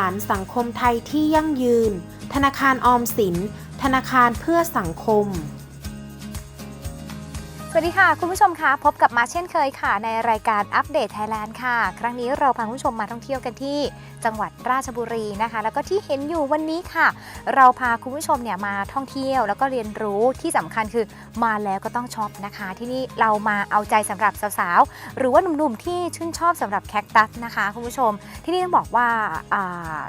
ากฐานสังคมไทยที่ยั่งยืน ธนาคารออมสิน ธนาคารเพื่อสังคม สวัสดีค่ะ คุณผู้ชมคะพบกับมาเช่นเคยค่ะ ในรายการอัปเดตไทยแลนด์ค่ะ ครั้งนี้เราพาคุณผู้ชมมาท่องเที่ยวกันที่จังหวัดราชบุรีนะคะ แล้วก็ที่เห็นอยู่วันนี้ค่ะ เราพาคุณผู้ชมเนี่ยมาท่องเที่ยว แล้วก็เรียนรู้ที่สำคัญคือมาแล้วก็ต้องช็อปนะคะ ที่นี่เรามาเอาใจสำหรับสาวๆหรือว่าหนุ่มๆที่ชื่นชอบสำหรับแคคตัสนะคะคุณผู้ชม ที่นี่ต้องบอกว่าอ่า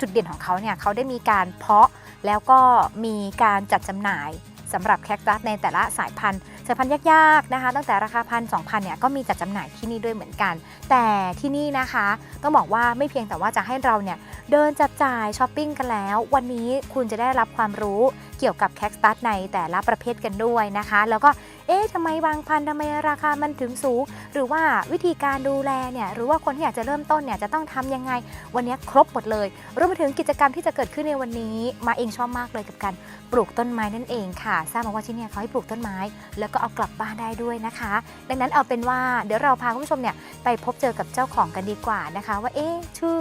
จุดเด่นของเขาเนี่ยเขาได้มีการเพาะแล้วก็มีการจัดจำหน่ายสำหรับแคคตัสในแต่ละสายพันธุ์ สายพันธุ์ยากๆนะคะ ตั้งแต่ราคาพันสองพันเนี่ยก็มีจัดจำหน่ายที่นี่ด้วยเหมือนกัน แต่ที่นี่นะคะต้องบอกว่าไม่เพียงแต่ว่าจะให้เราเนี่ยเดินจับจ่ายช้อปปิ้งกันแล้ว วันนี้คุณจะได้รับความรู้เกี่ยวกับแคคตัสในแต่ละประเภทกันด้วยนะคะ แล้วก็ เอ๊ะทำไมบางพันธุ์ทำไมราคามันถึงสูง หรือว่าวิธีการดูแลเนี่ยหรือว่าคนที่อยากจะเริ่มต้นเนี่ยจะต้องทำยังไง วันนี้ครบหมดเลยรวมไปถึงกิจกรรมที่จะเกิดขึ้นในวันนี้ มาเองชอบมากเลยกับการปลูกต้นไม้นั่นเองค่ะ ทราบมาว่าที่นี่เขาให้ปลูกต้นไม้ แล้วก็เอากลับบ้านได้ด้วยนะคะ ดังนั้นเอาเป็นว่าเดี๋ยวเราพาคุณผู้ชมเนี่ยไปพบเจอกับเจ้าของกันดีกว่านะคะ ว่าเอ๊ะชื่อ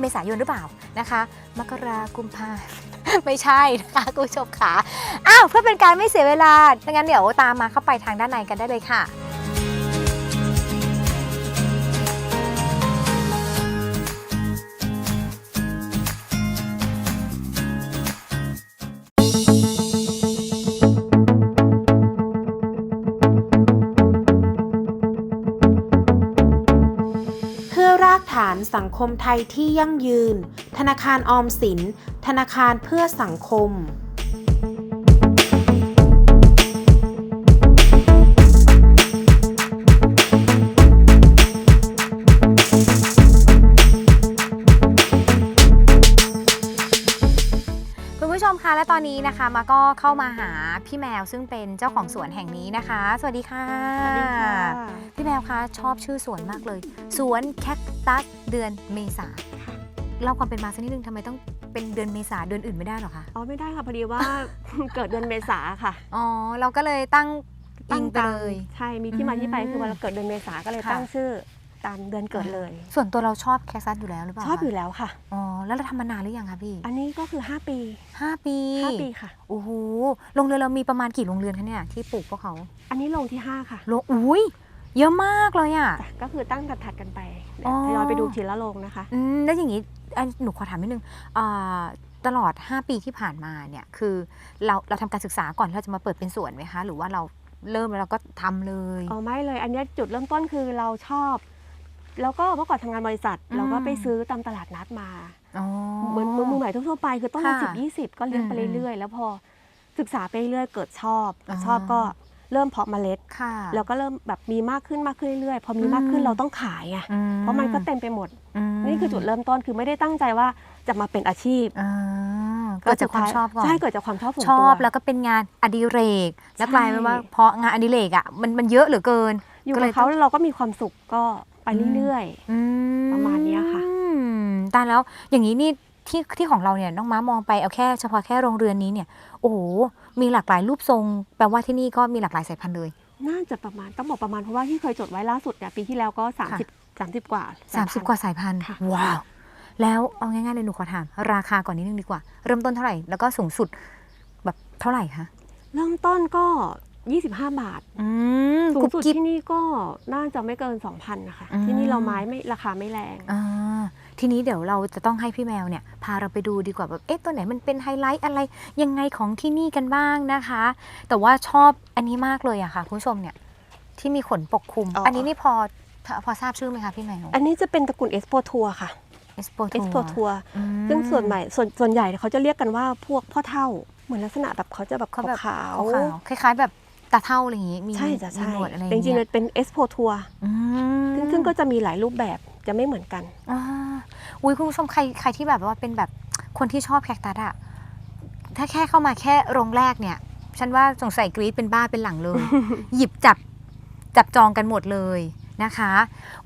เมษายนหรือเปล่านะคะ มกรากุมภาไม่ใช่นะคะคุณผู้ชมค่ะอ้าวเพื่อเป็นการไม่เสียเวลาดังนั้นเดี๋ยวตามมาเข้าไปทางด้านในกันได้เลยค่ะเพื่อรากฐานสังคมไทยที่ยั่งยืน ธนาคารออมสิน ธนาคารเพื่อสังคม ตอนนี้นะคะมาก็เข้ามาหาพี่แมวซึ่งเป็นเจ้าของสวนแห่งนี้นะคะ สวัสดีค่ะ สวัสดีค่ะ พี่แมวคะชอบชื่อสวนมากเลย สวนแคคตัสเดือนเมษาเล่าความเป็นมาสักนิดนึงทำไมต้องเป็นเดือนเมษาเดือนอื่นไม่ได้หรอคะ อ๋อไม่ได้ค่ะพอดีว่า เกิดเดือนเมษาค่ะ อ๋อเราก็เลยตั้งอิงไปตามเลย ใช่มีที่มาที่ไปอืมคือวันเราเกิดเดือนเมษาก็เลยค่ะตั้งชื่อ ตามเดือนเกิดเลย ส่วนตัวเราชอบแคคตัสอยู่แล้วหรือเปล่าชอบอยู่คะแล้วค่ะอ๋อแล้วเราทำมานานหรือยังคะพี่อันนี้ก็คือ 5 ปีห้าปี5 ปีค่ะ โอ้โหโรงเรือนเรามีประมาณกี่โรงเรือนคะเนี่ยที่ปลูกพวกเขาอันนี้ลงที่ 5 ค่ะโรงอุ้ยเยอะมากเลยอะจ้ะก็คือตั้งถัดๆกันไปเดี๋อ๋ยวอทยอยไปดูทีละโรงนะคะอืมแล้วอย่างนี้อันหนูขอถามนิดนึงอ่าตลอด 5 ปีที่ผ่านมาเนี่ยคือเราเราทำการศึกษาก่อนที่เราจะมาเปิดเป็นสวนไหมคะ หรือว่าเราเริ่มแล้วเราก็ทำเลยอ๋อไม่เลย อันเนี้ยจุดเริ่มต้นคือเราชอบ แล้วก็เมื่อก่อนทำงานบริษัทอืมเราก็ไปซื้อตามตลาดนัดมาอ๋อเหมือนมือมือใหม่ทั่วๆไป คือต้นละค่ะสิบยี่สิบก็เลี้ยงไปอืมเรื่อยๆ แล้วพอศึกษาไปเรื่อยๆเกิดชอบอ๋อชอบก็เริ่มเพาะเมล็ดค่ะแล้วก็เริ่มแบบมีมากขึ้นมากขึ้นเรื่อยๆ พอมีมากขึ้อืนมเราต้องขายไงอืเพราะมันก็เต็มไปหมดมนี่คือจุดเริ่มต้นคือไม่ได้ตั้งใจว่าจะมาเป็นอาชีพอ่าเกิดจากความชอบก่อนใช่เกิดจากความชอบส่วนชตัวอบแล้วก็เป็นงานอดิเรก แล้วกลายเป็นว่าใช่เพราะงานอดิเรกอะมันมันเยอะเหลือเกิน อยู่ก็เลกับยเขาต้องแล้วเราก็มีความสุขก็ ไปเรื่อยอืประมาณเนี้ยค่ะอืมตายแล้วอย่างนี้นี่ที่ที่ของเราเนี่ยน้องม้ามองไปเอาแค่เฉพาะแค่โรงเรือนนี้เนี่ย โอ้โหมีหลากหลายรูปทรง แปลว่าที่นี่ก็มีหลากหลายสายพันธุ์เลยๆน่าจะประมาณต้องบอกประมาณเพราะว่าที่เคยจดไว้ล่าสุดเนี่ยปีที่แล้วก็ 30 30 กว่า 30 กว่าสายพันธุ์ค่ะว้าวแล้วเอาง่ายๆเลยหนูขอถาม ราคาก่อนนิดนึงดีกว่า เริ่มต้นเท่าไหร่แล้วก็สูงสุดแบบเท่าไหร่คะเริ่มต้นก็ 25 บาทอืมสูงกุ๊บสุดกิ๊บที่นี่ก็น่าจะไม่เกิน 2,000นะคะอืมที่นี่เราไม้ไม่ราคาไม่แรงอ่าทีนี้เดี๋ยวเราจะต้องให้พี่แมวเนี่ยพาเราไปดูดีกว่าแบบเอ๊ะตัวไหนมันเป็นไฮไลท์อะไรยังไงของที่นี่กันบ้างนะคะ แต่ว่าชอบอันนี้มากเลยอะค่ะคุณผู้ชมเนี่ยที่มีขนปกคลุมอ๋ออัอันนี้นี่พอพอทราบชื่อไหมคะพี่แมวอันนี้จะเป็นตระกูลเอสโปทัวค่ะเอสโปเอสโปทัวอืมซึ่งส่วนใหม่ส่วนส่วนใหญ่เขาจะเรียกกันว่าพวกพ่อเท่าเหมือนลักษณะแบบเขาจะแบบเขาแบบขาวขาวๆคล้ายๆแบบ ตาเท่าอะไรอย่างงี้มีใช่จ้ะมีใช่หนวดอะไรอแต่ย่างจริงๆเงี้มัยนเป็นเอสโปทัวอืม ซึ่งซึ่งก็จะมีหลายรูปแบบจะไม่เหมือนกัน อ่าอุ้ยคุณผู้ชมใครใครที่แบบว่าเป็นแบบคนที่ชอบแคคตัสอะถ้าแค่เข้ามาแค่โรงแรกเนี่ย ฉันว่าสงสัยกรีดเป็นบ้าเป็นหลังเลย หยิบจับจับจองกันหมดเลยนะคะ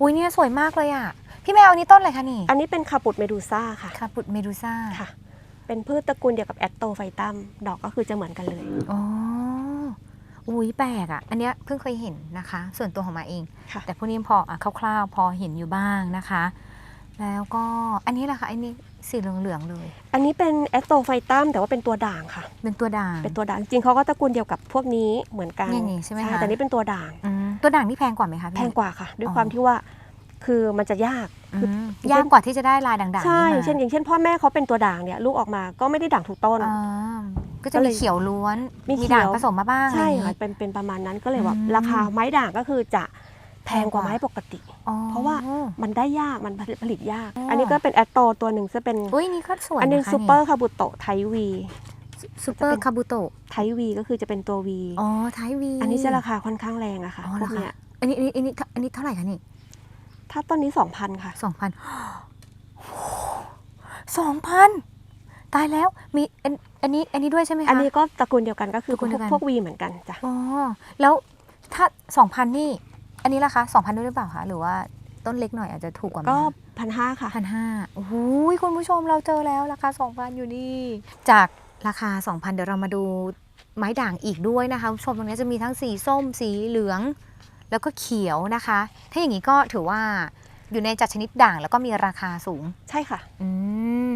อุ้ยเนี่ยสวยมากเลยอะพี่แมวอันนี้ต้นอะไรคะนี่อันนี้เป็นคาปุดเมดูซ่าค่ะคาปุดเมดูซ่าค่ะ เป็นพืชตระกูลเดียวกับแอคโตไฟตัมดอกก็คือจะเหมือนกันเลย อ๋อ อุ้ยแปลกอะอันเนี้ยเพิ่งเคยเห็นนะคะ ส่วนตัวของมาเอง ค่ะ แต่พวกนี้พออะคร่าวๆ พอเห็นอยู่บ้างนะคะ แล้วก็อันนี้แหละค่ะ อันนี้สีเหลืองๆเลย อันนี้เป็นแอคโตไฟตัมแต่ว่าเป็นตัวด่างค่ะ เป็นตัวด่าง เป็นตัวด่างจริงๆเขาก็ตระกูลเดียวกับพวกนี้เหมือนกันอย่างนี้ใช่ไหมคะ แต่นี่เป็นตัวด่าง อืมตัวด่างนี่แพงกว่าไหมคะพี่ แพงกว่าค่ะ ด้วยอ๋อความที่ว่า คือมันจะยากอืคือมยากกว่าที่จะได้ลายด่างๆใช่นี่มาเช่นอย่างเช่น พ่อแม่เขาเป็นตัวด่างเนี่ยลูกออกมาก็ไม่ได้ด่างทุกต้นอ่าก็จะก็เลมียเขียวล้วนมีเขียวด่างผสมมาบ้างใช่อะไรอย่างค่ะงี้เป็นเป็นประมาณนั้นก็เลยว่าอืมราคาไม้ด่างก็คือจะแพงกว่าแพงกว่าไม้ปกติอ๋อเพราะว่ามันได้ยากมันผลิตยากอ๋ออัอันนี้ก็เป็นแอตโตตัวหนึ่งจะเป็นอุ้ยนี่ก็สวยอันนี้ะคะซูเปอร์คาบุโตะไทวีซูเปอร์คาบุโตะไทวีก็คือจะเป็นตัววีอ๋อไทยวีอันนี้จะราคาค่อนข้างแรงอะค่ะอ๋อพเหรวอกคะเนี้ยอันนี้อันนี้อันนี้อันนี้เท่าไหร่คะนี่ ถ้าต้นนี้2,000ค่ะ สองพันสองพันตายแล้วมีอันอันนี้อันนี้ด้วยใช่ไหมคะ อันนี้ก็ตระกูลเดียวกันก็คือตระกูลเดียวกัน พวกวีเหมือนกันจ้ะอ๋อแล้วถ้าสองพันนี่ อันนี้ราคาสองพันด้วยหรือเปล่าคะหรือว่าต้นเล็กหน่อยอาจจะถูกกว่าไหมก็พันห้าค่ะ พันห้าโอ้โหคุณผู้ชมเราเจอแล้วราคาสองพันอยู่นี่ จากราคาสองพันเดี๋ยวเรามาดูไม้ด่างอีกด้วยนะคะคุณผู้ชมตรงนี้จะมีทั้งสีส้มสีเหลือง แล้วก็เขียวนะคะ ถ้าอย่างนี้ก็ถือว่าอยู่ในจัดชนิดด่างแล้วก็มีราคาสูง ใช่ค่ะ อืม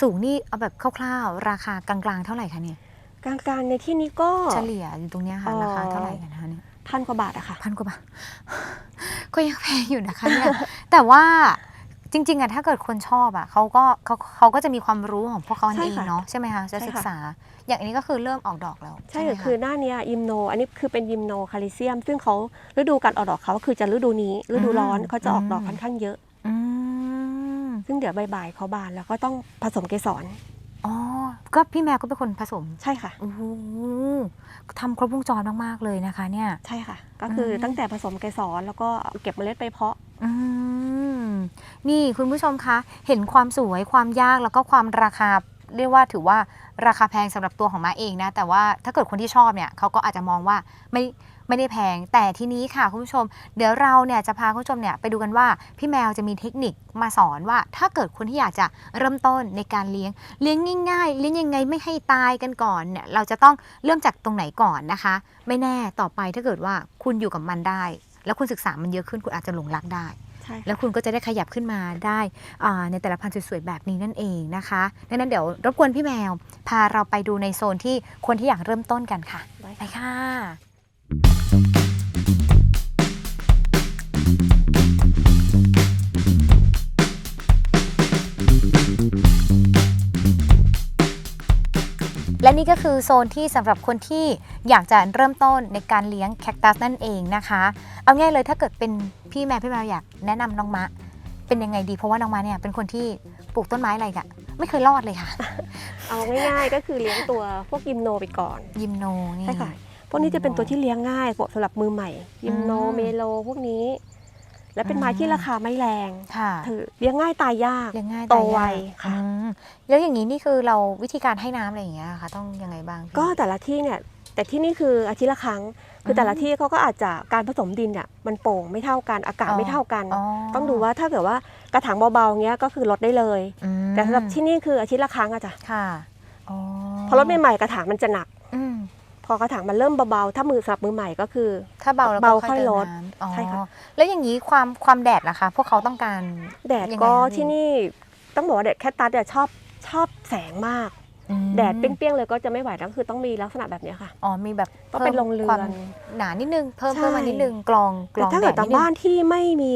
สูงนี่เอาแบบคร่าวๆ ราคากลางๆ เท่าไหร่คะเนี่ย กลางๆในที่นี้ก็เฉลี่ยอยู่ตรงเนี้ยค่ะเอ่อราคาเท่าไหร่กันคะเนี่ยพันกว่าบาทอะค่ะ พันกว่าบาท ก็ยังแพงอยู่นะคะเนี่ย แต่ว่า จริง ๆอะถ้าเกิดคนชอบอะเขาก็เขาเขาก็จะมีความรู้ของพวกเขาใช่เองค่ะเนาะใช่ไหมคะจะใช่ค่ะศึกษา อย่างอันนี้ก็คือเริ่มออกดอกแล้ว ใช่ไหมค่ะคือหน้าเนี้ยยิมโน อันนี้คือเป็นยิมโนคาลิเซียม ซึ่งเขาฤดูการออกดอกเขาคือจะฤดูนี้ ฤดูร้อนเขาจะออกดอกค่อนข้างเยอะ อืมซึ่งเดี๋ยวบ่ายๆเขาบานแล้วก็ต้องผสมเกสร อ๋อ ก็พี่แมวก็เป็นคนผสมใช่ค่ะ โอ้โหทำครบวงจรมากๆเลยนะคะ เนี่ย ใช่ค่ะ ก็คืออม ตั้งแต่ผสมเกสรแล้วก็เก็บเมล็ดไปเพาะ อืมนี่คุณผู้ชมคะ เห็นความสวยความยากแล้วก็ความราคา เรียกว่าถือว่าราคาแพงสำหรับตัวของม้าเองนะ แต่ว่าถ้าเกิดคนที่ชอบเนี่ยเขาก็อาจจะมองว่าไม่ ไม่ได้แพง แต่ทีนี้ค่ะคุณผู้ชม เดี๋ยวเราเนี่ยจะพาคุณผู้ชมเนี่ยไปดูกันว่าพี่แมวจะมีเทคนิคมาสอนว่า ถ้าเกิดคนที่อยากจะเริ่มต้นในการเลี้ยงเลี้ยงง่ายๆเลี้ยงยังไงไม่ให้ตายกันก่อนเนี่ยเราจะต้องเริ่มจากตรงไหนก่อนนะคะ ไม่แน่ต่อไปถ้าเกิดว่าคุณอยู่กับมันได้ แล้วคุณศึกษามันเยอะขึ้นคุณอาจจะหลงรักได้ใช่ค่ะแล้วคุณก็จะได้ขยับขึ้นมาได้อ่าในแต่ละพันธุ์สวยๆแบบนี้นั่นเองนะคะดังนั้นเดี๋ยวรบกวนพี่แมว พาเราไปดูในโซนที่คนที่อยากเริ่มต้นกันค่ะได้ไปค่ะค่ะ และนี่ก็คือโซนที่สำหรับคนที่อยากจะเริ่มต้นในการเลี้ยงแคคตัสนั่นเองนะคะ เอาง่ายเลยถ้าเกิดเป็นพี่แมวพี่แมวอยากแนะนำน้องมะ เป็นยังไงดีเพราะว่าน้องมะเนี่ยเป็นคนที่ปลูกต้นไม้อะไรกะไม่เคยรอดเลยค่ะ เอาง่ายๆก็คือเลี้ยงตัวพวกยิมโนไปก่อนยิมโนนี่ใช่ค่ะ พวกนี้จะเป็นตัวที่เลี้ยงง่ายเหมาะสำหรับมือใหม่ยิมโนอืมเมโลพวกนี้ และเป็นไม้ที่ราคาไม่แรงค่ะถือเลี้ยงง่ายตายยากเลี้ยงง่ายโตายากไวค่ะอืมแล้วอย่างนี้นี่คือเราวิธีการให้น้ำอะไรอย่างเงี้ยค่ะ ต้องยังไงบ้างพี่ก็แต่ละที่เนี่ยแต่ที่นี่คืออาทิตย์ละครั้ง คือแต่ละที่เขาก็อาจจะการผสมดินเนี่ยมันโป่งไม่เท่ากันอากาศไม่เท่ากันอ๋อต้องดูว่าถ้าเกิดว่ากระถางเบาๆเงี้ยก็คือลดได้เลยอืมแต่สำหรับที่นี่คืออาทิตย์ละครั้งอะจ้ะค่ะอ๋อพอลดใหม่ๆกระถางมันจะหนักอืม พอกระถางมันเริ่มเบาๆ ถ้ามือสำหรับมือใหม่ก็คือ ถ้าเบาแล้วก็เบาค่ค่ออยยลลดดอ๋อใช่ค่ะแล้วอย่างนี้ความความแดดล่ะคะ พวกเขาต้องการแดดยังไงก็คะพี่ที่นี่ต้องบอกว่าแดดแคทตัสเนี่ยชอบชอบแสงมากอืมแดดเปรี้ยงๆเลยก็จะไม่ไหวแล้วคือต้องมีลักษณะแบบเนี้ยค่ะอ๋อมีแบบต้องเป็นพิ่มโรงเรือนความหนานิดนึงเพิ่มใช่เพิ่มมานิดนึงกรองกรแต่องถ้าแดเกิดดตานิมดนึบ้างนที่ไม่มี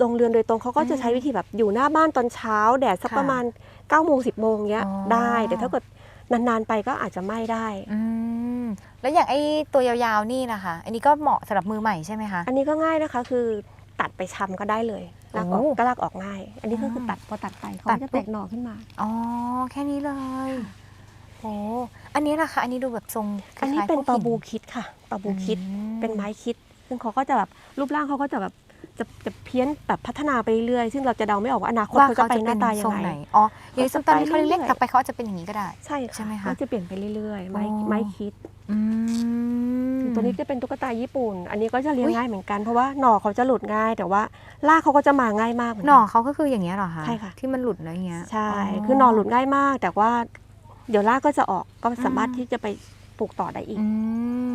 โรงเรือนโดยตรงเขาก็จะอืมใช้วิธีแบบอยู่หน้าบ้านตอนเช้า แดดสักค่ะประมาณ9ก้าโมงสิบโมงเงี้ยอ๋อได้แต่ถ้าเกิด นานๆไปก็อาจจะไม่ได้ อืมแล้วอย่างไอ้ตัวยาวๆนี่นะคะ อันนี้ก็เหมาะสำหรับมือใหม่ใช่ไหมคะ อันนี้ก็ง่ายนะคะคือตัดไปชำก็ได้เลยลากออกโอ้ก็ลากออกง่าย อันนี้ก็คืออมตัดพอตัดไปเขาตัดจะปุ๊แตบกหน่อขึ้นมา อ๋อแค่นี้เลยโอ้อันนี้ล่ะคะ อันนี้ดูแบบทรงคอันล้ายๆนี้เป็นพวกตอหิบูคิดค่ะตอบูคิด อืมเป็นไม้คิด ซึ่งเขาก็จะแบบรูปร่างเขาก็จะแบบ จะจะเพี้ยนแบบพัฒนาไปเรื่อยๆซึ่งเราจะเดาไม่ออกว่าอนาคตว่าเขาเขาจะไปจะหเป็น้านตายัทรงงไงไหนอ๋ออย่างนี้เขาจะตอนนี้ไปเขาเล็กเรื่อยๆๆต่อไปเขาอาจจะเป็นอย่างนี้ก็ได้ ใช่ใช่ไหมคะก็จะเปลี่ยนไปเรื่อยๆ ไม่อ๋อไม่คิดอืมตัวนี้จะเป็นตุ๊กตาญี่ปุ่น อันนี้ก็จะเลี้ยงอุ๊ยง่ายเหมือนกันเพราะว่าหน่อเขาจะหลุดง่าย แต่ว่าลากเขาก็จะมาง่ายมากเหมือนหกัน่อเขาก็คืออย่างเงี้ยเหรอคะใช่ค่ะที่มันหลุดแล้วอย่างเงี้ยใช่คือหน่อหลุดง่ายมาก แต่ว่าเดี๋ยวลากก็จะออกก็สามารถที่จะไปปลูกต่อได้อีกอื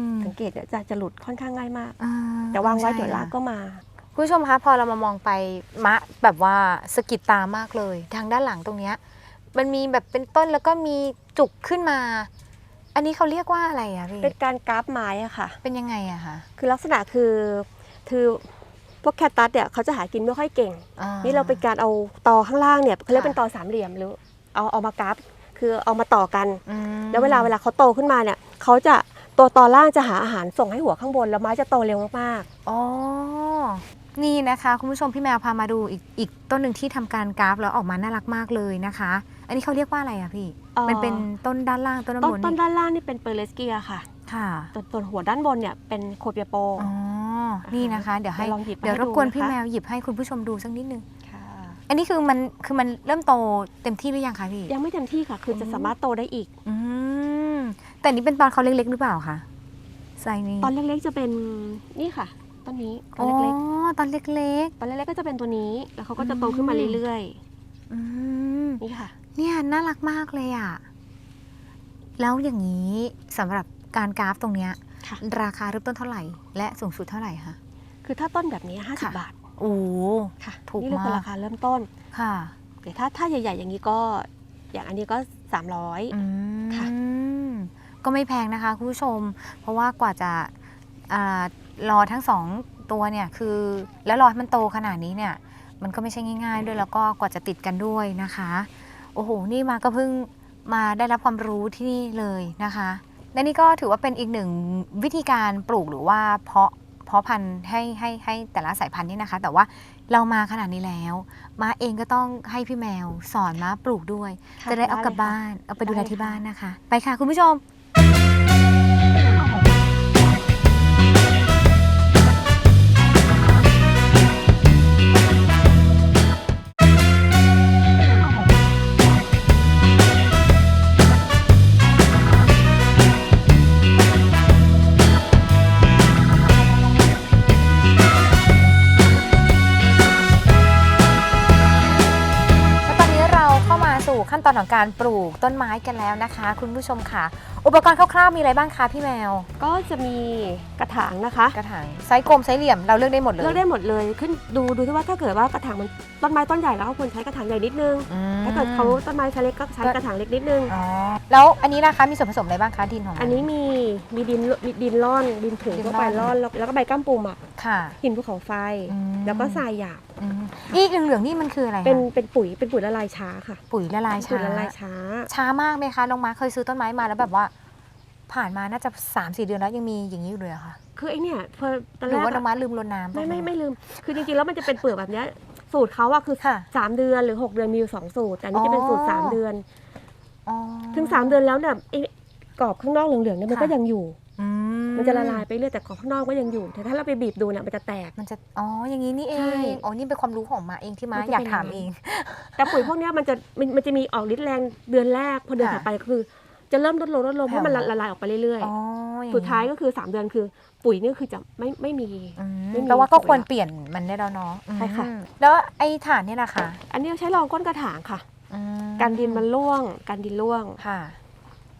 มสังเกตเนี่ยจะจะหลุดค่อนข้างง่ายมากอ่แต่วางไว้ใช่เดี๋ยวลากค่ะก็มา คุณผู้ชมคะพอเรามามองไปมะแบบว่าสะกิดตามากเลย ทางด้านหลังตรงเนี้ยมันมีแบบเป็นต้นแล้วก็มีจุกขึ้นมา อันนี้เขาเรียกว่าอะไรอะพี่เป็นการกราฟไม้อะค่ะ เป็นยังไงอะคะคือลักษณะคือคือพวกแคตตัสเนี่ยเขาจะหากินไม่ค่อยเก่ง อ่านี่เราเป็นการเอาตอข้างล่างเนี่ยเขาเรียกค่ะเป็นตอสามเหลี่ยมหรือเอาเอามากราฟคือเอามาต่อกัน อืมแล้วเวลาเวลาเขาโตขึ้นมาเนี่ยเขาจะตัวตอล่างจะหาอาหารส่งให้หัวข้างบนแล้วไม้จะโตเร็วมากอ๋อ นี่นะคะคุณผู้ชมพี่แมวพามาดูอีกอีกต้นหนึ่งที่ทำการกราฟแล้วออกมาน่ารักมากเลยนะคะ อันนี้เขาเรียกว่าอะไรอะพี่อ่อ มันเป็นต้นด้านล่างต้นๆด้านต้นบนต้นนี่ด้านล่างนี่เป็นเปอร์เลสเกียค่ะค่ะส่วนส่วนหัวด้านบนเนี่ยเป็นโคเปียโป อ๋อนี่นะคะ เดี๋ยวให้เดี๋ยวลองหยิบมาเดี๋ยวให้รบกวนดูนะคะ พี่แมวหยิบให้คุณผู้ชมดูสักนิดนึง ค่ะ อันนี้คือมันคือมันเริ่มโตเต็มที่หรือยังคะพี่ยังไม่เต็มที่ค่ะ คือจะอืมสามารถโตได้อีก อืมแต่อันนี้เป็นตอนเขาเล็กๆหรือเปล่าคะไซส์นี้ตอนเล็กๆจะเป็นนี่ค่ะ ต้นนี้ตออ๋นอเล็กตอนเล็กๆตอนเล็กๆก็จะเป็นตัวนี้ แล้วเขาก็จะโตขึ้นมาเรื่อยๆอืมๆนี่ค่ะ เนี่ยน่ารักมากเลยอะแล้วอย่างนี้สำหรับการกราฟตรงเนี้ยค่ะราคาเริ่มต้นเท่าไหร่ และสูงสุดเท่าไหร่คะคือถ้าต้นแบบนี้50ค่ะบาทโอ้ค่ะถูกนี่เลยคือมากราคาเริ่มต้นค่ะแต่ถ้าถ้าใหญ่ ๆ อย่างนี้ก็อย่างอันนี้ก็300อืมค่ะก็ไม่แพงนะคะคุณผู้ชม เพราะว่ากว่าจะอา รอทั้งสองตัวเนี่ยคือแล้วรอให้มันโตขนาดนี้เนี่ยมันก็ไม่ใช่ง่าย ๆ ด้วยแล้วก็กว่าจะติดกันด้วยนะคะ โอ้โห นี่มาก็เพิ่งมาได้รับความรู้ที่นี่เลยนะคะ และนี่ก็ถือว่าเป็นอีกหนึ่งวิธีการปลูกหรือว่าเพาะเพาะพันธุ์ให้ให้ให้แต่ละสายพันธุ์นี่นะคะ แต่ว่าเรามาขนาดนี้แล้วมาเองก็ต้องให้พี่แมวสอนมาปลูกด้วย ค่ะจะได้เอากลับได้เลยค่ะ บ้านเอาไปดูแลได้เลยที่ค่ะบ้านนะคะ ไปค่ะคุณผู้ชม ขั้นตอนของการปลูกต้นไม้กันแล้วนะคะ คุณผู้ชมค่ะ อุปกรณ์คร่าวๆมีอะไรบ้างคะพี่แมว ก็จะมีกระถางนะคะ กระถางไซส์กลมไซส์เหลี่ยมเราเลือกได้หมดเลย เลือกได้หมดเลยขึ้นดูดูที่ว่าถ้าเกิดว่ากระถางมันต้นไม้ต้นใหญ่แล้วก็ควรใช้กระถางใหญ่นิดนึง อืม ถ้าเกิดเขาต้นไม้ไซส์เล็กก็ใช้กระถางเล็กนิดนึง อ๋อแล้วอันนี้นะคะมีส่วนผสมอะไรบ้างคะดินของมั อันนี้มีมีดินมีดินร่อนดินถุงดินทั่วไปร่ร่ออนนแล้วแล้วก็ใบก้ามปูหมักค่ะหินภูเขาไฟอืมแล้วก็ทรายหยาบอืมอีกเหลืองๆนี่มันคืออะไรคะเป็นเป็นปุ๋ยเป็นปุ๋ยละลายช้าค่ะ ปุ๋ยละลายปุ๋ช้ายละลายช้า ช้ามากไหมคะน้องมาร์คเคยซื้อต้นไม้มาแล้วแบบว่า ผ่านมาน่าจะ3าสี่เดือนแล้วยังมีอย่างนี้อยู่เลยอะค่ะ คือไอเนี่ยพอตอนหแรรือกว่าน้องอะมาร์คลืมรดน้ำไม่ไม่ไม่ลืม คือจริงๆแล้วมันจะเป็นเปลือกแบบเนี้ยสูตรเขาอะคือค่ะสามเดือนหรือหกเดือนมีอยู่สองสูตร แต่อันนี้จะเป็นสูตรสามเดือนอ๋อถึงสามเดือนแล้วเนี่ยไอ้กรอบข้างนอกเหลืองๆเนี่ยมันค่ะก็ยังอยู่ อืมันจะละลายไปเรื่อยแต่กรอบข้างนอกก็ยังอยู่ แต่ถ้าเราไปบีบดูเนี่ยมันจะแตก มันจะอ๋ออย่างนี้นี่เอใช่งอ๋อนี่เป็นความรู้ของมาเองที่มามันจะอยากเป็นถามอย่างเอนั้งนแต่ปุ๋ยพวกเนี้ยมันจะมันมันจะมีออกฤทธิ์แรงเดือนแรกพอเดือนค่ะถัดไปคือ จะเริ่มลดลงลดลงเพค่ะราะมันละละลายออกไปเรื่อยอ๋ออๆสุดท้ายก็คือ 3 เดือนคือ ปุ๋ยนี่คือจะไม่ไม่มี อืมไม่มีแปลว่าก็ปุ๋ยควรละเปลี่ยนมันได้แล้วเนาะใช่ค่ะ อืมแล้วไอ้ฐานเนี่ยนะคะอันนี้ใช้รองก้นกระถางค่ะ อืมการดินมันร่วงการดินร่วง ค่ะ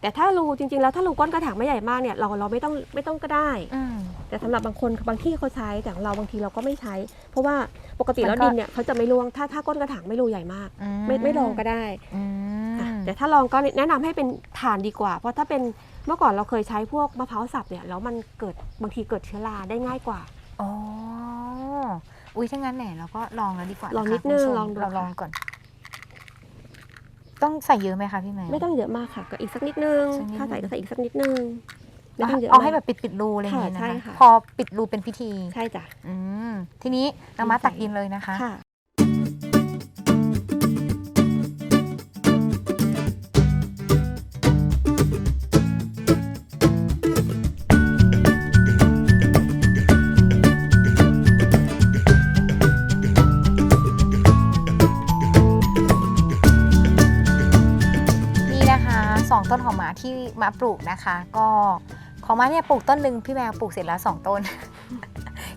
แต่ถ้ารูจริงๆ แล้วถ้ารูก้นกระถางไม่ใหญ่มากเนี่ยเราเราไม่ต้องไม่ต้องก็ได้ อืม แต่สำหรับบางคนบางที่เขาใช้แต่ของเราบางทีเราก็ไม่ใช้ เพราะว่าปกติแล้วมันก็ ดินเนี่ยเขาจะไม่ร่วงถ้าถ้าก้นกระถางไม่รูใหญ่มากอืไม่ไม่ลองก็ได้อืม ค่ะแต่ถ้าลองก็แนะนำให้เป็นฐานดีกว่า เพราะถ้าเป็นเมื่อก่อนเราเคยใช้พวกมะพร้าวสับเนี่ยแล้วมันเกิดบางทีเกิดเชื้อราได้ง่ายกว่า อ๋อ อุ้ยถ้างั้นแหนเราก็ลองแล้วดีกว่าลองะคะนิดนึงคุณผู้ชมลองดูเราลองค่ะก่อน ต้องใส่เยอะไหมคะพี่แมวไม่ต้องเยอะมากค่ะก็อีกสักนิดนึง สักนิดนึง ถ้าใส่ก็ใส่อีกสักนิดนึงไม่เอาต้องเยอะเอาให้มกแบบปิดปิดๆรูอะไรอย่างงี้นะค่ะใช่คะค่ะ พอปิดรูเป็นพิธี ใช่จ้ะ อืมทีนี้น้องมาใส่ตักดินเลยนะคะ ค่ะ ที่มาปลูกนะคะ ก็ของมาเนี่ยปลูกต้นหนึ่งพี่แมวปลูกเสร็จแล้วสองต้น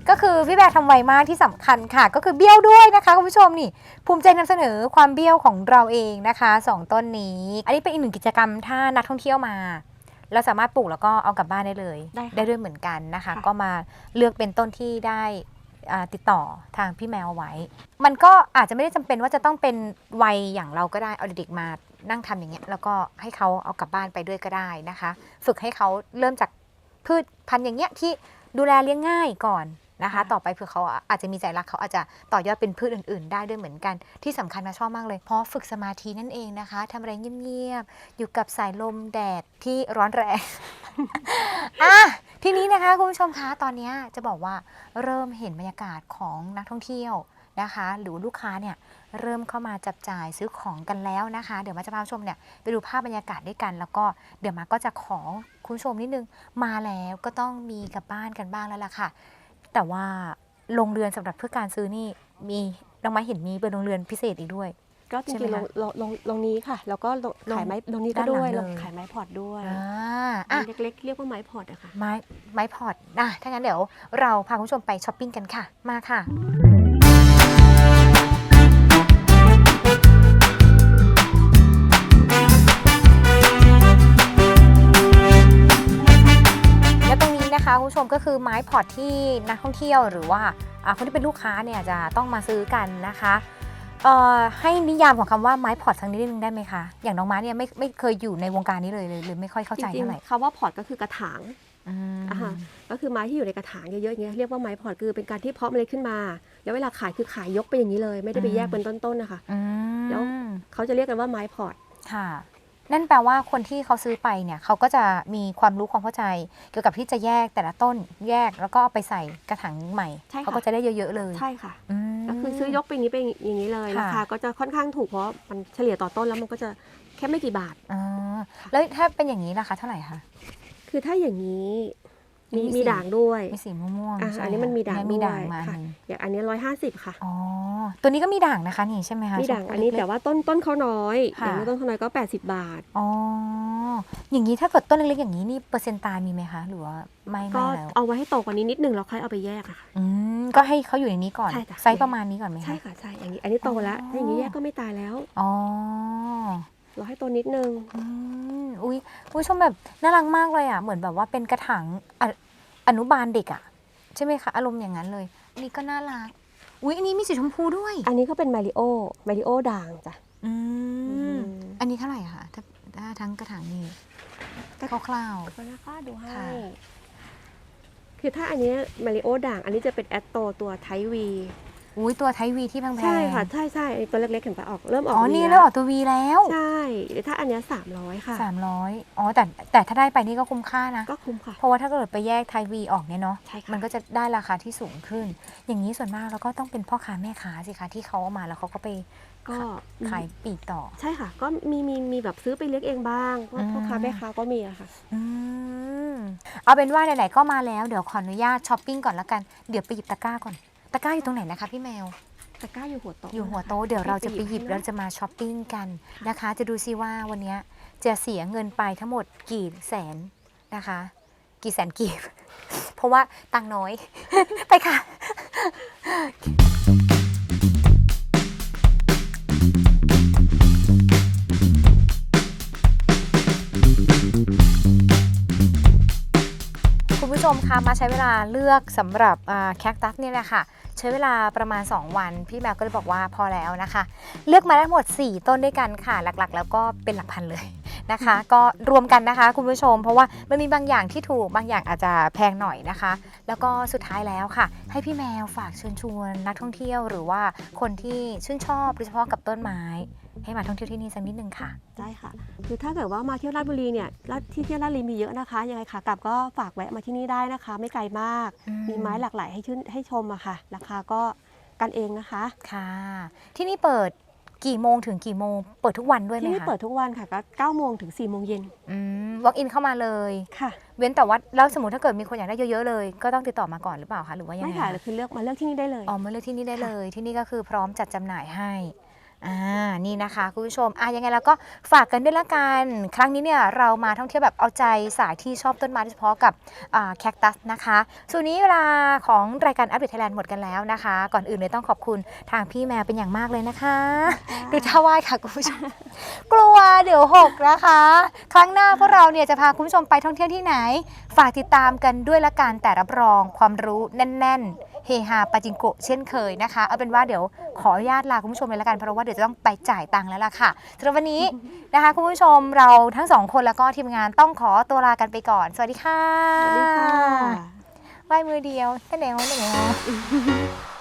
ก็คือพี่แมวทำไวมากที่สำคัญค่ะ ก็คือเบี้ยวด้วยนะคะคุณผู้ชมนี่ ภูมิใจนำเสนอความเบี้ยวของเราเองนะคะสองต้นนี้ อันนี้เป็นอีกหนึ่งกิจกรรมถ้านักท่องเที่ยวมาเราสามารถปลูกแล้วก็เอากลับบ้านได้เลย ได้ค่ะด้วยเหมือนกันนะคะค่ะก็มาเลือกเป็นต้นที่ได้อ่า ติดต่อทางพี่แมวไว้ มันก็อาจจะไม่ได้จำเป็นว่าจะต้องเป็นวัยอย่างเราก็ได้เอาเด็กๆมานั่งทำอย่างเงี้ยแล้วก็ให้เขาเอากลับบ้านไปด้วยก็ได้นะคะ ฝึกให้เขาเริ่มจากพืชพันธุ์อย่างเงี้ยที่ดูแลเลี้ยงง่ายก่อนนะคะ ต่อไปเผื่อเขาอาจจะมีใจรักเขาอาจจะต่อยอดเป็นพืชอื่น ๆ ได้ด้วยเหมือนกัน ที่สำคัญมาชอบมากเลย เพราะฝึกสมาธินั่นเองนะคะทำอะไรเงียบๆอยู่กับสายลมแดดที่ร้อนแรง อะ ทีนี้นะคะคุณผู้ชมคะตอนนี้จะบอกว่าเริ่มเห็นบรรยากาศของนักท่องเที่ยวนะคะ หรือลูกค้าเนี่ยเริ่มเข้ามาจับจ่ายซื้อของกันแล้วนะคะ เดี๋ยวมาจะพาผู้ชมเนี่ยไปดูภาพบรรยากาศด้วยกัน แล้วก็เดี๋ยวมาก็จะขอคุณผู้ชมนิดนึงมาแล้วก็ต้องมีกลับบ้านกันบ้างแล้วล่ะค่ะ แต่ว่าโรงเรือนสำหรับเพื่อการซื้อนี่มีน้องไม้เห็นมีเป็นโรงเรือนพิเศษอีกด้วย ก็จใช่ไหมริงๆลคะงลงลงลงนี้ค่ะ แล้วก็ลงลงขายไม้ลงนี้ก็ด้านหลังด้วยเลย ลงขายไม้พอร์ตด้วยอ่าอัอะ นเล็กๆเรียกว่าไม้พอร์ตอะค่ะ ไม้ไม้พอร์ตนะถ้างั้นเดี๋ยวเราพาคุณผู้ชมไปช้อปปิ้งกันค่ะ มาค่ะ และตรงนี้นะคะคุณผู้ชมก็คือไม้พอร์ตที่นักท่องเที่ยวหรือว่าอ่าคนที่เป็นลูกค้าเนี่ยจะต้องมาซื้อกันนะคะ เอ่อให้นิยามของคำว่าไม้พอร์ตสักนิดนึงได้ไหมคะ อย่างน้องม้าเนี่ยไม่ไม่เคยอยู่ในวงการนี้เลยเลยเลยไม่ค่อยเข้าจใจริงเท่าไหร่ๆคำว่าพอร์ตก็คือกระถางอืมอ่าฮะก็คือไม้ที่อยู่ในกระถางเยอะๆอย่างเงี้ยเรียกว่าไม้พอร์ตคือเป็นการที่เพาะเมล็ดขึ้นมา แล้วเวลาขายคือขายยกไปอย่างนี้เลย ไม่ได้ไปแยกเป็นต้นๆนะคะ อืมแล้ว เขาจะเรียกกันว่าไม้พอร์ต ค่ะ นั่นแปลว่าคนที่เขาซื้อไปเนี่ยเขาก็จะมีความรู้ความเข้าใจ เกี่ยวกับที่จะแยกแต่ละต้นแยกแล้วก็เอาไปใส่กระถางใหม่ใช่ค่ะ เขาก็จะได้เยอะ ๆ เลยใช่ค่ะมก็ คือซื้อยกไปอย่างนี้ไปอย่างนี้เลยค่ะราคาก็จะค่อนข้างถูกเพราะมันเฉลี่ยต่อต้นแล้วมันก็จะแค่ไม่กี่บาทอ่าแล้วถ้าเป็นอย่างนี้ราคาเท่าไหร่คะ คือถ้าอย่างนี้ มีมีสีมีด่างด้วยมีสีม่วงอะๆใช่อันนี้ไหมันมีด่างเยมีด่างด้วยมาค่ะหนึ่งอย่างอันนี้ร้อยห้าสิบค่ะ อ๋อตัวนี้ก็มีด่างนะคะนี่ใช่ไหมคะมีด่างชมพูอันนี้เล็กๆแต่ว่าต้นต้นเขาน้อยค่ะอย่างนี้ต้นเขาน้อยก็ 80 บาทอ๋ออย่างนี้ถ้าเกิดต้นเล็กๆอย่างนี้นี่เปอร์เซ็นต์ตายมีไหมคะ หรือว่าไม่ก็ไม่แล้วเอาไว้ให้โตกว่านี้นิดนึงแล้วค่อยเอาไปแยกอะค่ะ อืมก็ให้เขาอยู่ในนี้ก่อนใช่จ้ะ ไซส์ประมาณนี้ก่อนไหมคะ ใช่ค่ะใช่อย่างนี้อันนี้โตแล้วอ๋อ ถ้าอย่างนี้แยกก็ไม่ตายแล้ว อ๋อ เราให้โตนิดนึงอืมอุ้ยคุณผู้ชมแบบน่ารักมากเลยอะ เหมือนแบบว่าเป็นกระถางอะอนุบาลเด็กอะ ใช่ไหมคะ อารมณ์อย่างนั้นเลยอันนี่ก็น่ารัก อุ้ยอันนี้มีสีชมพูด้วย อันนี้ก็เป็นมาริโอมาริโอด่างจ้ะอือืมมอันนี้เท่าไหร่คะถ้าถ้าทั้งกระถางนี้คร่าวก็นะคะดูให้ค่ะคือถ้าอันนี้มาริโอด่าง อันนี้จะเป็นแอตโตตัวไทวีๆ อุ้ยตัวไทยวีที่แพงๆใช่ค่ะ ใช่ใช่ไอ้ตัวเล็กๆเห็นปะออกเริ่มออกอ๋อ นี่วีเริ่มออกตัววีแล้ว ใช่ถ้าอันเนี้สามร้อยค่ะสามร้อยอ๋อแต่แต่ถ้าได้ไปนี่ก็คุ้มค่านะ ก็คุ้มค่ะ เพราะว่าถ้าเกิดไปแยกไทยวีออกเนี่ยเนาะใช่ค่ะมันก็จะได้ราคาที่สูงขึ้น อย่างนี้ส่วนมากแล้วก็ต้องเป็นพ่อค้าแม่ค้าสิคะที่เขาเอามาแล้วเขาก็ไปก็ขายปลีกต่อ ใช่ค่ะ ก็มีมีมีแบบซื้อไปเลี้ยงเองบ้างพวกอืมพ่อค้าแม่ค้าก็มีอะค่ะอืมเอาเป็นว่าไหนๆก็มาแล้วเดี๋ยวขออนุญาตช้อปปิ้งก่อนแล้วกันเดี๋ยวไปหยิบตะกร้าก่อน ตะกร้าอยู่ตรงไหนนะคะพี่แมว ตะกร้าอยู่หัวโต๊ะอยู่หัวโต๊ะเดี๋ยวเราจะไปหยิบให้เราจะมาช้อปปิ้งกันนะคะ จะดูซิว่าวันเนี้ยจะเสียเงินไปทั้งหมดกี่แสนนะคะ กี่แสนกีบ เพราะว่าตังค์น้อย ไปค่ะ ผู้ชมคะมาใช้เวลาเลือกสำหรับแคคตัสเนี่ยแหละค่ะ ใช้เวลาประมาณ 2 วัน พี่แมวก็เลยบอกว่าพอแล้วนะคะ เลือกมาได้หมด 4 ต้นด้วยกันค่ะ หลักๆ แล้วก็เป็นหลักพันเลยนะคะ ก็รวมกันนะคะคุณผู้ชม เพราะว่ามันมีบางอย่างที่ถูกบางอย่างอาจจะแพงหน่อยนะคะ แล้วก็สุดท้ายแล้วค่ะ ให้พี่แมวฝากเชิญชวนนักท่องเที่ยว หรือว่าคนที่ชื่นชอบโดยเฉพาะกับต้นไม้ ให้มาท่องเที่ยวที่นี่สักนิดนึงค่ะ ได้ค่ะ คือถ้าเกิดว่ามาเที่ยวราชบุรีเนี่ยราชที่เที่ยวราชบุรีมีเยอะนะคะยังไงค่ะกลับก็ฝากแวะมาที่นี่ได้นะคะ ไม่ไกลมากอืมมีไม้หลากหลายให้ชื่นให้ชมอะค่ะ ราคาก็กันเองนะคะค่ะ ที่นี่เปิดกี่โมงถึงกี่โมง เปิดทุกวันด้วยไหมที่นี่คะเปิดทุกวันค่ะก็9โมงถึง4โมงเย็นอืม walk in เข้ามาเลยค่ะ เว้นแต่ว่าแล้วสมมติถ้าเกิดมีคนอยากได้เยอะๆเลย ก็ต้องติดต่อมาก่อนหรือเปล่าคะหรือว่ายังไม่ไงค่ะคะคือเลือกมาเลือกที่นี่ได้เลยอ๋อมาเลือกที่นี่ได้เลย ที่นี่ก็คือพร้อมจัดจำหน่ายให้ อ่า นี่นะคะคุณผู้ชม อะยังไงแล้วก็ฝากกันด้วยละกัน ครั้งนี้เนี่ยเรามาท่องเที่ยวแบบเอาใจสายที่ชอบต้นไม้โดยเฉพาะกับแคคตัสนะคะ ส่วนนี้เวลาของรายการอัปเดตไทยแลนด์หมดกันแล้วนะคะ ก่อนอื่นเลยต้องขอบคุณทางพี่แมวเป็นอย่างมากเลยนะคะ ดูท่าไหว้ค่ะคุณผู้ชม กลัวเดี๋ยวหกนะคะ ครั้งหน้าพวกเราเนี่ยจะพาคุณผู้ชมไปท่องเที่ยวที่ไหน ฝากติดตามกันด้วยละกันแต่รับรองความรู้แน่น ๆ เฮฮาปาจิงโกะเช่นเคยนะคะ เอาเป็นว่าเดี๋ยวขออนุญาตลาคุณผู้ชมเลยละกันเพราะว่าเดี๋ยวจะต้องไปจ่ายตังค์แล้วล่ะค่ะสำหรับวันนี้นะคะคุณผู้ชมเราทั้งสองคนแล้วก็ทีมงานต้องขอตัวลากันไปก่อน สวัสดีค่ะสวัสดีค่ะไหว้มือเดียวเต้นเดียวเต้นเดียว